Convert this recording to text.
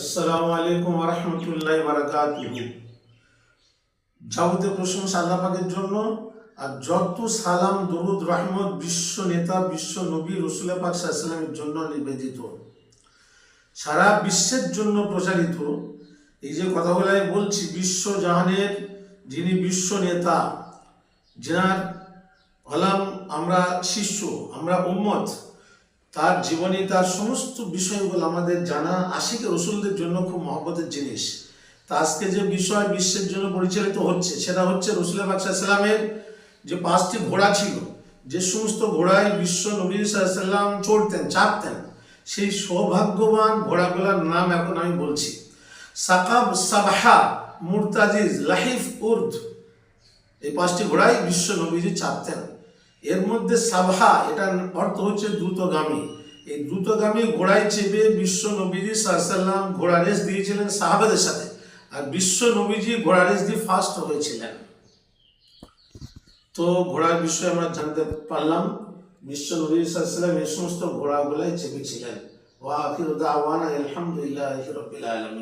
আসসালামু আলাইকুম রহমতুল্লাহ বারাকাতুহু। যাবতীয় প্রশংসা আল্লাহ পাকের জন্য আর যত সালাম, দরুদ, রহমত বিশ্ব নেতা, বিশ্ব নবী রসুল পাক সাল্লামের জন্য নিবেদিত। সারা বিশ্বের জন্য প্রচারিত। এই যে কথাগুলো আমি বলছি, বিশ্ব জাহানের যিনি বিশ্ব নেতা যার হলাম আমরা শিষ্য, আমরা উম্মত তার জীবনী, তার সমস্ত বিষয়গুলো আমাদের জানা আশিক রসুলদের জন্য খুব মহব্বতের জিনিস। তা আজকে যে বিষয় বিশ্বের জন্য পরিচালিত হচ্ছে, সেটা হচ্ছে রসুল বাকসাল্লামের যে পাঁচটি ঘোড়া ছিল, যে সমস্ত ঘোড়ায় বিশ্ব নবী সাল্লাম চড়তেন, চাপতেন, সেই সৌভাগ্যবান ঘোড়াগুলোর নাম এখন আমি বলছি। সাকাব সাবহা মুরতাজিজ লাহিফ উর্দ, এই পাঁচটি ঘোড়াই বিশ্ব নবীজি চাপতেন। এর মধ্যে সাভা এটার অর্থ হচ্ছে দ্রুতগামী। এই দ্রুতগামী ঘোড়ায় চেপে বিশ্ব নবীজি সাল্লাম ঘোড়া রেস দিয়েছিলেন সাহাবাদের সাথে। আর বিশ্ব নবীজি ঘোড়া রেস দিয়ে ফার্স্ট হয়েছিলেন। তো ঘোড়ার বিষয়ে আমরা জানতে পারলাম, বিশ্ব নবী সাল্লাম এই সমস্ত ঘোড়াগুলাই চেপেছিলেন। ওয়া আখিরু দাওয়ানা আলহামদুলিল্লাহ রাব্বিল আলামিন।